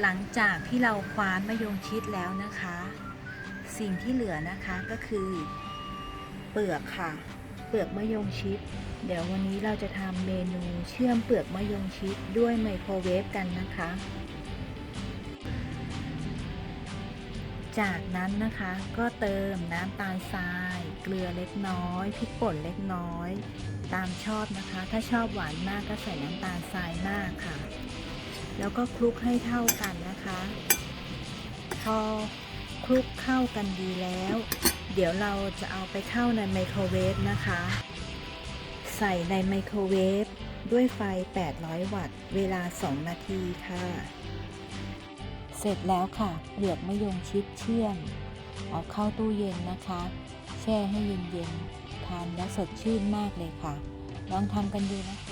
หลังจากที่เราคว้านมะยงชิดแล้วนะคะ สิ่งที่เหลือนะคะก็คือ เปลือกค่ะ เปลือกมะยงชิด เดี๋ยววันนี้เราจะทำเมนูเชื่อมเปลือกมะยงชิดด้วยไมโครเวฟกันนะคะ จากนั้นนะคะก็เติมน้ำตาลทราย เกลือเล็กน้อยพริกป่นเล็กน้อย ตามชอบนะคะ ถ้าชอบหวานมากก็ใส่น้ำตาลทรายมากค่ะ แล้วก็คลุกให้เท่ากันนะคะ พอคลุกเข้ากันดีแล้ว เดี๋ยวเราจะเอาไปเข้าในไมโครเวฟนะคะ ใส่ในไมโครเวฟด้วยไฟ 800 วัตต์ เวลา 2 นาทีค่ะ เสร็จแล้วค่ะเปลือกมะยงชิดเชื่อม เอาเข้าตู้เย็นนะคะ แช่ให้เย็นๆ ทานแล้วสดชื่นมากเลยค่ะ ลองทำกันดูนะคะ